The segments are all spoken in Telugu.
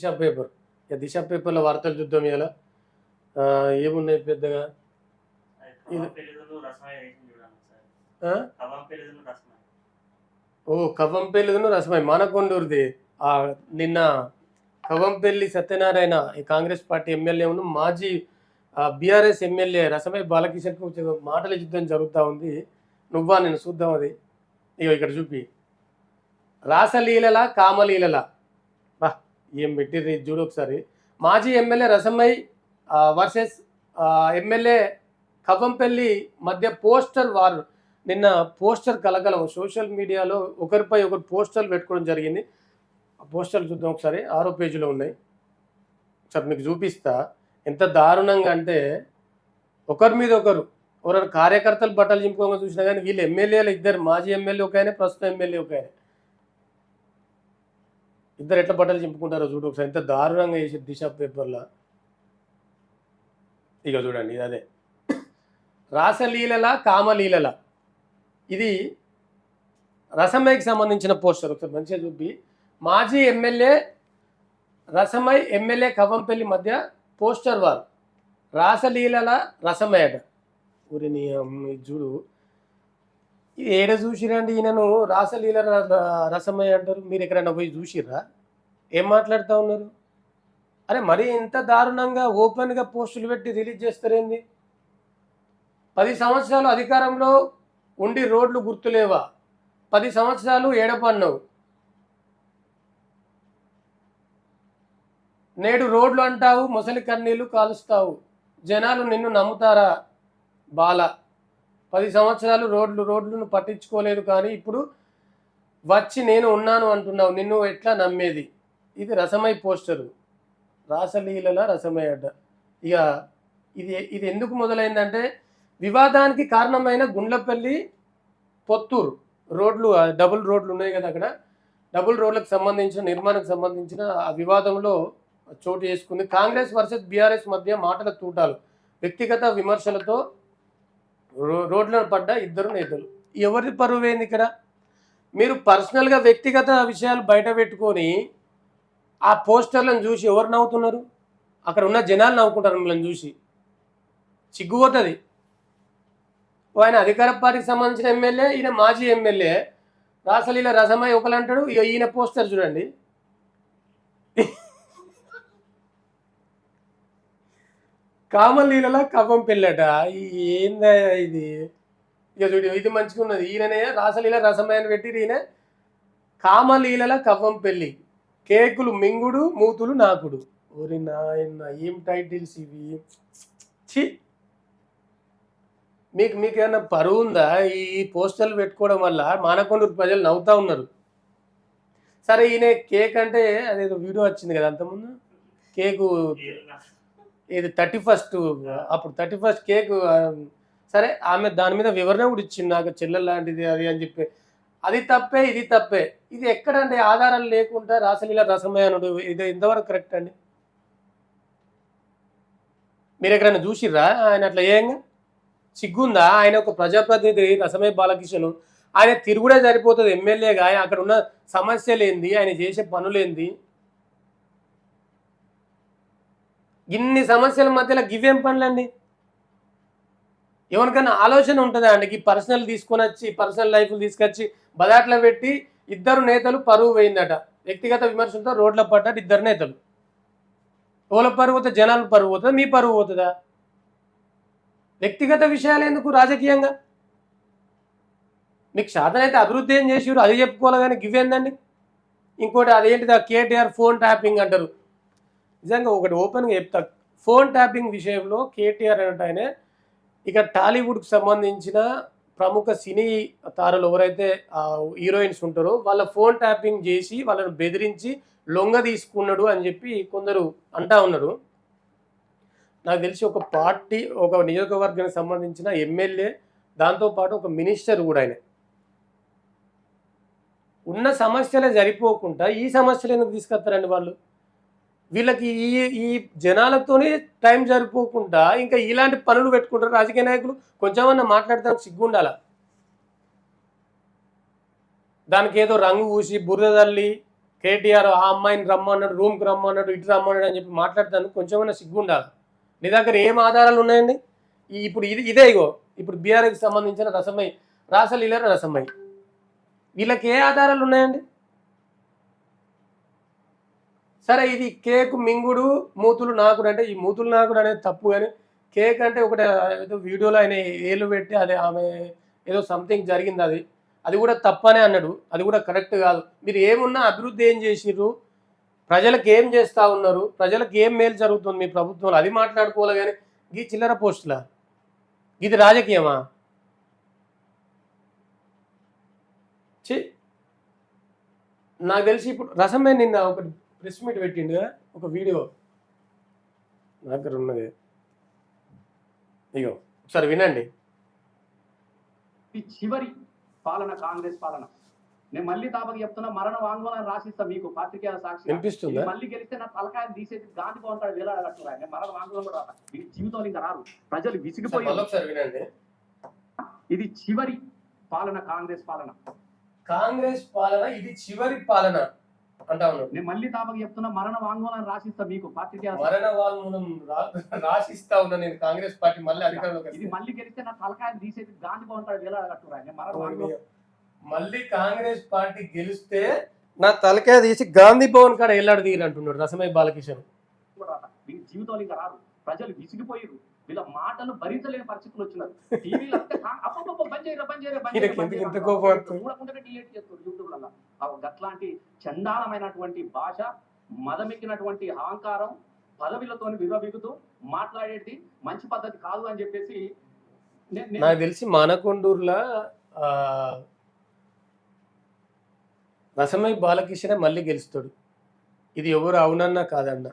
దిశ పేపర్. ఇక దిశ పేపర్లో వార్తలు చూద్దాం ఇలా ఏమున్నాయి పెద్దగా? ఓ కవ్వంపల్లిను రసమై మానకొండూరుది. ఆ నిన్న కవ్వంపల్లి సత్యనారాయణ ఈ కాంగ్రెస్ పార్టీ ఎమ్మెల్యేను మాజీ బీఆర్ఎస్ ఎమ్మెల్యే రసమై బాలకిషన్కు మాటల యుద్ధం జరుగుతూ ఉంది. నువ్వా నేను చూద్దాం అది. ఇగో ఇక్కడ చూపి. రాసలీలల కామలీలల. ఏం పెట్టిర్రు. చూడు ఒకసారి. మాజీ MLA Rasamayi versus MLA Kavvampalli మధ్య పోస్టర్ వారు. నిన్న పోస్టర్ కలకలం సోషల్ మీడియాలో ఒకరిపై ఒకరు పోస్టర్లు పెట్టుకోవడం జరిగింది. ఆ పోస్టర్లు చూద్దాం ఒకసారి. ఆరో పేజీలో ఉన్నాయి. సార్ మీకు చూపిస్తా. ఎంత దారుణంగా అంటే ఒకరి మీద ఒకరు ఎవరైనా కార్యకర్తలు బట్టలు చింపుకోగా చూసినా కానీ వీళ్ళు ఎమ్మెల్యేలు ఇద్దరు. మాజీ ఎమ్మెల్యే ఒక ఆయన ప్రస్తుతం ఎమ్మెల్యే ఒక ఆయన. ఇద్దరు ఎట్లా బట్టలు చింపుకుంటారో చూడు ఒకసారి. ఎంత దారుణంగా వేసి దిశ పేపర్లో. ఇక చూడండి ఇది అదే రాసలీలల కామలీలల ఇది రసమైకి సంబంధించిన పోస్టర్. ఒకసారి మంచిగా చూపి. మాజీ ఎమ్మెల్యే రసమై ఎమ్మెల్యే కవంపల్లి మధ్య పోస్టర్ వారు. రాసలీలల రసమై ఊరిని చూడు. ఇది ఏడ చూసిరండి? ఈయనను రాసలీల రసమయ్య అంటారు. మీరు ఎక్కడైనా పోయి చూసిర్రా? ఏం మాట్లాడుతూ ఉన్నారు? అరే మరి ఇంత దారుణంగా ఓపెన్గా పోస్టులు పెట్టి రిలీజ్ చేస్తారేంది? పది సంవత్సరాలు అధికారంలో ఉండి రోడ్లు గుర్తులేవా? పది సంవత్సరాలు ఏడపన్నావు. నేడు రోడ్లు అంటావు ముసలి కన్నీళ్ళు కాలుస్తావు. జనాలు నిన్ను నమ్ముతారా? బాల పది సంవత్సరాలు రోడ్లు రోడ్లను పట్టించుకోలేదు కానీ ఇప్పుడు వచ్చి నేను ఉన్నాను అంటున్నావు నిన్ను ఎట్లా నమ్మేది? ఇది రసమై పోస్టరు. రాసలీలల రసమై అడ్డ. ఇక ఇది ఇది ఎందుకు మొదలైందంటే వివాదానికి కారణమైన గుండ్లపల్లి పొత్తూరు రోడ్లు డబుల్ రోడ్లు ఉన్నాయి కదా అక్కడ. డబుల్ రోడ్లకు సంబంధించిన నిర్మాణానికి సంబంధించిన ఆ వివాదంలో చోటు చేసుకుంది. కాంగ్రెస్ వర్సెస్ బీఆర్ఎస్ మధ్య మాటల తూటాలు వ్యక్తిగత విమర్శలతో రో- రోడ్లను పడ్డ ఇద్దరు నేతలు. ఎవరి పరువు ఏంది ఇక్కడ? మీరు పర్సనల్గా వ్యక్తిగత విషయాలు బయట పెట్టుకొని ఆ పోస్టర్లను చూసి ఎవరు నవ్వుతున్నారు? అక్కడ ఉన్న జనాలు నవ్వుకుంటారు మిమ్మల్ని చూసి. సిగ్గుపోతుంది ఆయన అధికార పార్టీకి సంబంధించిన ఎమ్మెల్యే ఈయన మాజీ ఎమ్మెల్యే. రాసలీల రసమై ఒకరు అంటాడు ఈయన పోస్టర్ చూడండి. కామలీలలో కవ్వం పెళ్ళట. ఈ ఏందా ఇది? ఇక చూడు ఇది మంచిగా ఉన్నది. ఈయననే రాసలీల రసమయాన్ని పెట్టి ఈయన కామలీలల కవ్వం పెళ్ళి. కేకులు మింగుడు మూతులు నాకుడు. ఓరి నాయన ఏం టైటిల్స్ ఇవి? ఛీ! మీకు మీకు ఏమైనా పరువు ఉందా? ఈ పోస్టర్లు పెట్టుకోవడం వల్ల మానకొండూరు ప్రజలు నవ్వుతా ఉన్నారు. సరే ఈయన కేక్ అంటే అదేదో వీడియో వచ్చింది కదా అంతకుముందు? కేకు ఇది థర్టీ ఫస్ట్ అప్పుడు థర్టీ ఫస్ట్ కేక్ సరే ఆమె దాని మీద వివరణ కూడా ఇచ్చింది నాకు చెల్లెలు లాంటిది అది అని చెప్పి. అది తప్పే ఇది తప్పే. ఇది ఎక్కడండి? ఆధారాలు లేకుండా రాసలీల రసమయానుడు ఇది ఇంతవరకు కరెక్ట్ అండి? మీరు ఎక్కడైనా చూసిర్రా? ఆయన అట్లా ఏంగా సిగ్గుందా? ఆయన ఒక ప్రజాప్రతినిధి రసమయ బాలకిషన్. ఆయన తిరుగుడే సరిపోతుంది ఎమ్మెల్యేగా. ఆయన అక్కడ ఉన్న సమస్యలు ఏంది ఆయన చేసే పనులేంది. ఇన్ని సమస్యల మధ్యలో గివేం పనులండి? ఎవరికైనా ఆలోచన ఉంటుందా అండి? ఈ పర్సనల్ తీసుకొని వచ్చి పర్సనల్ లైఫ్ తీసుకొచ్చి బదాట్లో పెట్టి ఇద్దరు నేతలు పరువు పోయిందట. వ్యక్తిగత విమర్శలతో రోడ్ల పడ్డారు ఇద్దరు నేతలు. ఓల పరువు పోతే జనాలు పరువు పోతుందా? మీ పరువు పోతుందా? వ్యక్తిగత విషయాలు ఎందుకు రాజకీయంగా? మీకు శాతం అయితే అభివృద్ధి ఏం చేసిరు అది చెప్పుకోవాలి కానీ గివేందండి ఇంకోటి అదేంటిది? కేటీఆర్ ఫోన్ ట్యాపింగ్ అంటారు. నిజంగా ఒకటి ఓపెన్గా చెప్తా. ఫోన్ ట్యాపింగ్ విషయంలో కేటీఆర్ అనేట ఆయన ఇక టాలీవుడ్కి సంబంధించిన ప్రముఖ సినీ తారలు ఎవరైతే హీరోయిన్స్ ఉంటారో వాళ్ళ ఫోన్ ట్యాపింగ్ చేసి వాళ్ళను బెదిరించి లొంగ తీసుకున్నాడు అని చెప్పి కొందరు అంటా ఉన్నారు. నాకు తెలిసి ఒక పార్టీ ఒక నియోజకవర్గానికి సంబంధించిన ఎమ్మెల్యే దాంతోపాటు ఒక మినిస్టర్ కూడా ఆయన. ఉన్న సమస్యలే సరిపోకుండా ఈ సమస్యలు ఎందుకు తీసుకొస్తారండి వాళ్ళు? వీళ్ళకి ఈ ఈ జనాలతోనే టైం జరిపోకుండా ఇంకా ఇలాంటి పనులు పెట్టుకుంటారు. రాజకీయ నాయకులు కొంచెమన్నా మాట్లాడతానికి సిగ్గుండాల? దానికి ఏదో రంగు పూసి బురద తల్లి కేటీఆర్ ఆ అమ్మాయిని రమ్మన్నాడు రూమ్కి రమ్మన్నాడు ఇటు రమ్మన్నాడు అని చెప్పి మాట్లాడతాను కొంచెమైనా సిగ్గు ఉండాలి నీ దగ్గర ఏం ఆధారాలు ఉన్నాయండి? ఈ ఇప్పుడు ఇది ఇదే ఇగో ఇప్పుడు బీఆర్ఎస్కి సంబంధించిన రసమై రాసలీల రసమై. వీళ్ళకి ఏ ఆధారాలు ఉన్నాయండి? సరే ఇది కేక్ మింగుడు మూతులు నాకుడు అంటే ఈ మూతులు నాకుడు అనేది తప్పు కానీ కేక్ అంటే ఒకటి ఏదో వీడియోలో ఆయన ఏలు పెట్టి అదే ఆమె ఏదో సంథింగ్ జరిగింది అది. అది కూడా తప్పనే అన్నాడు. అది కూడా కరెక్ట్ కాదు. మీరు ఏమున్నా అభివృద్ధి ఏం చేసిర్రు? ప్రజలకు ఏం చేస్తా ఉన్నారు? ప్రజలకు ఏం మేలు జరుగుతుంది మీ ప్రభుత్వంలో? అది మాట్లాడుకోవాలి కానీ ఈ చిల్లర పోస్టులా? ఇది రాజకీయమా? చి నాకు తెలిసి ఇప్పుడు రసమే నిన్న ఒకటి ప్రెస్ మీట్ పెట్టిండు ఒక వీడియో. నా దగ్గర ఉన్నది. ఇగో ఒకసారి వినండి. చివరి పాలన కాంగ్రెస్ పాలన. నేను మళ్ళీ తాపకి చెప్తున్నా మరణ వాంగ్మూలాన్ని రాసిస్తా మీకు పాత్రికేయుల సాక్షి మళ్ళీ గెలిస్తే నా తలకాయని తీసేసి గాంధీ భవన్ కాడ వేలాడగట్టురా నేను మరణ వాంగ్మూలం కూడా రాత మీ జీవితంలో ఇంకా రారు. ప్రజలు విసిగిపోయి ఇది చివరి పాలన కాంగ్రెస్ పాలన. కాంగ్రెస్ పాలన ఇది చివరి పాలన. అంటా ఉన్నాడు నేను మళ్ళీ తాపకి చెప్తున్నా మరణ వాంగ్మూలాన్ని రాసిస్తా మీకు సాక్షి. మరణ వాల్మూలం రా- రాసిస్తా ఉన్నా నేను కాంగ్రెస్ పార్టీ మళ్ళీ అధికారంలోకి ఇది. మళ్ళీ గెలిస్తే నా తలకాయని తీసేసి గాంధీ కాడ వేలాడగట్టురా నేను మరణ వాంగ్మూలం. మళ్ళీ కాంగ్రెస్ పార్టీ గెలిస్తే నా తలకాయ తీసి గాంధీ భవన్ కాడ ఎల్లాడు దిగిన అంటున్నాడు రసమై బాలకిషన్ జీవితంలో ఇంకా రారు. ప్రజలు విసిగిపోయారు వీళ్ళ మాటలు భరించలేని పరిస్థితులు వచ్చినారు. టీవీలో చేయరా, చేయరా, చేస్తారు యూట్యూబ్లలో. ఆ గట్లాంటి చండాలమైనటువంటి భాష మదమెక్కినటువంటి అహంకారం పదవిలతో విర్రబిగుతూ మాట్లాడేది మంచి పద్ధతి కాదు అని చెప్పేసి నాకు తెలిసి మానకొండూరులో రసమై బాలకిషనే మళ్ళీ గెలుస్తాడు. ఇది ఎవరు అవునన్నా కాదన్నా.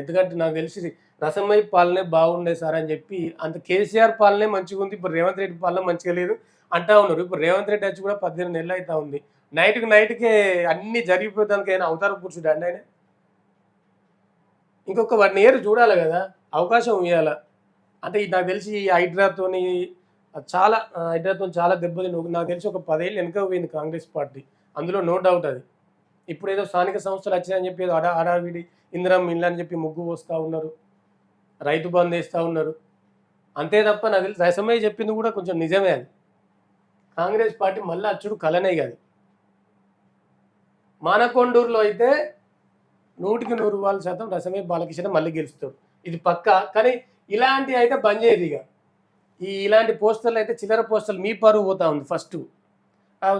ఎందుకంటే నాకు తెలిసి రసమయ్య పాలనే బాగుండే సార్ అని చెప్పి అంత కేసీఆర్ పాలనే మంచిగా ఉంది. ఇప్పుడు రేవంత్ రెడ్డి పాలన మంచిగా లేదు అంటా ఉన్నారు. ఇప్పుడు రేవంత్ రెడ్డి వచ్చి కూడా పద్దెనిమిది నెలలు అవుతా ఉంది. నైట్కి నైట్కే అన్ని జరిగిపోతానికి అయినా అవతారం పురుషుడు అండి ఆయన? ఇంకొక వన్ ఇయర్ చూడాలి కదా. అవకాశం ఇవ్వాల అంటే నాకు తెలిసి ఈ హైడ్రాతోని చాలా ఆ, హైడ్రాతో చాలా దెబ్బతిని నాకు తెలిసి ఒక పదేళ్ళు వెనుక పోయింది కాంగ్రెస్ పార్టీ. అందులో నో డౌట్ అది. ఇప్పుడు ఏదో స్థానిక సంస్థలు వచ్చాయని చెప్పి ఏదో అడా అడావిడి ఇందిరం ఇండ్లని అని చెప్పి ముగ్గు పోస్తూ ఉన్నారు. రైతు బంద్ వేస్తూ ఉన్నారు. అంతే తప్ప నాకు తెలిసి రసమయ్య చెప్పింది కూడా కొంచెం నిజమే అది. కాంగ్రెస్ పార్టీ మళ్ళీ అచ్చుడు కలనే కాదు. మానకొండూరులో అయితే నూటికి నూరు వాళ్ళ శాతం రసమే బాలకిషన్ మళ్ళీ గెలుస్తాడు. ఇది పక్క. కానీ ఇలాంటి అయితే బంద్ చేయదు ఇక. ఈ ఇలాంటి పోస్టర్లు అయితే చిల్లర పోస్టర్లు మీ పరువు పోతా ఉంది ఫస్ట్.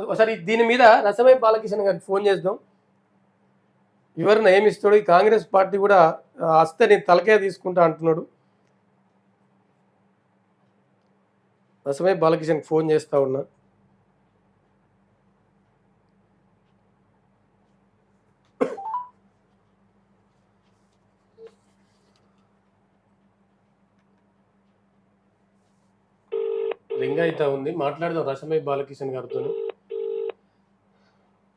ఒకసారి దీని మీద రసమై బాలకిషన్ గారికి ఫోన్ చేద్దాం. ఎవరు నియమిస్తాడు ఈ కాంగ్రెస్ పార్టీ కూడా ఆ, వస్తే నేను తలకే తీసుకుంటా అంటున్నాడు. రసమై బాలకిషన్ ఫోన్ చేస్తా ఉన్నా. రింగ్ అయితే ఉంది. మాట్లాడదాం రసమై బాలకిషన్ గారితో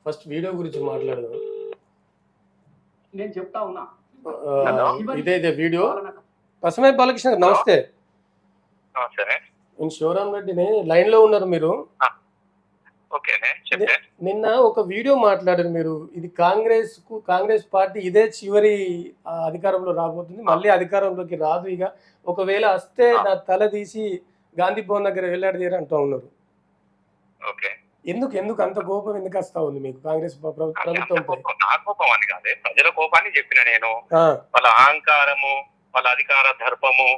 ఫస్ట్ వీడియో గురించి మాట్లాడదాం. నేను చెప్తా ఉన్నా. ఇదే ఇదే వీడియో. పాలన రసమై బాలకృష్ణ గారు నమస్తే. నేను శివరామ్ రెడ్డిని లైన్లో ఉన్నారు మీరు. నిన్న ఒక వీడియో మాట్లాడారు మీరు. ఇది కాంగ్రెస్కు కాంగ్రెస్ పార్టీ ఇదే చివరి అధికారంలో రాబోతుంది. మళ్ళీ అధికారంలోకి రాదు ఇక. ఒకవేళ వస్తే నా తల తీసి గాంధీ భవన్ దగ్గర వెళ్ళాడదీరు అంటూ ఉన్నారు. ఓకే. ఎందుకు ఎందుకు అంత కోపం ఎందుకు వస్తా ఉంది మీకు? కాంగ్రెస్ ప్ర- ప్ర- అది అంత ప్రభుత్వంపై కోపం, నా కోపం అని కాదే. ప్రజల కోపాన్ని చెప్పిన నేను. వాళ్ళ అహంకారము వాళ్ళ అధికార దర్పము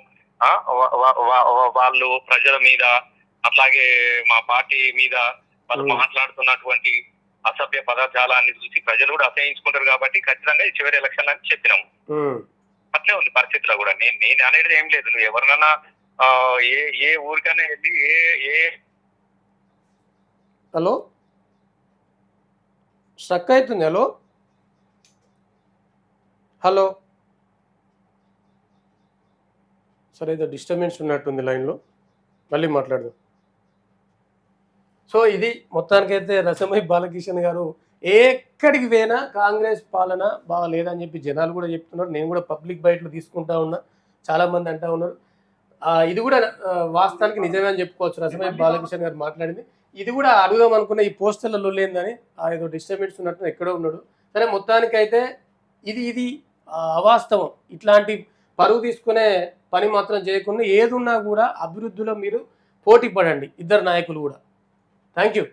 వాళ్ళు ప్రజల మీద అట్లాగే మా పార్టీ మీద వాళ్ళు. మాట్లాడుతున్నటువంటి అసభ్య పదజాలాన్ని చూసి ప్రజలు కూడా అసహించుకుంటారు కాబట్టి ఖచ్చితంగా ఈ చివరి ఎలక్షన్ అని చెప్పినాం అట్లే ఉంది పరిస్థితిలో కూడా. నేను నేను అనేది ఏం లేదు. నువ్వు ఎవరినన్నా ఏ ఏ ఊరికైనా వెళ్ళి ఏ ఏ హలో? స్ట్రక్ అవుతుంది హలో? హలో? సరే ఏదో డిస్టర్బెన్స్ ఉన్నట్టుంది లైన్లో. మళ్ళీ మాట్లాడదాం. సో ఇది మొత్తానికైతే రసమై బాలకిషన్ గారు ఎక్కడికి పోయినా కాంగ్రెస్ పాలన బాగా లేదని చెప్పి జనాలు కూడా చెప్తున్నారు. నేను కూడా పబ్లిక్ బయటలు తీసుకుంటా ఉన్నా. చాలామంది అంటా ఉన్నారు. ఇది కూడా వాస్తవానికి నిజమే అని చెప్పుకోవచ్చు. రసమై బాలకిషన్ గారు మాట్లాడింది. ఇది కూడా అడుగుదాం అనుకున్న ఈ పోస్టర్లలో లేదని ఆ ఏదో డిస్టర్బెన్స్ ఉన్నట్టు ఎక్కడో ఉన్నాడు. సరే మొత్తానికైతే ఇది ఇది అవాస్తవం. ఇట్లాంటి పరువు తీసుకునే పని మాత్రం చేయకుండా ఏదున్నా కూడా అభివృద్ధిలో మీరు పోటీ పడండి. ఇద్దరు నాయకులు కూడా. Thank you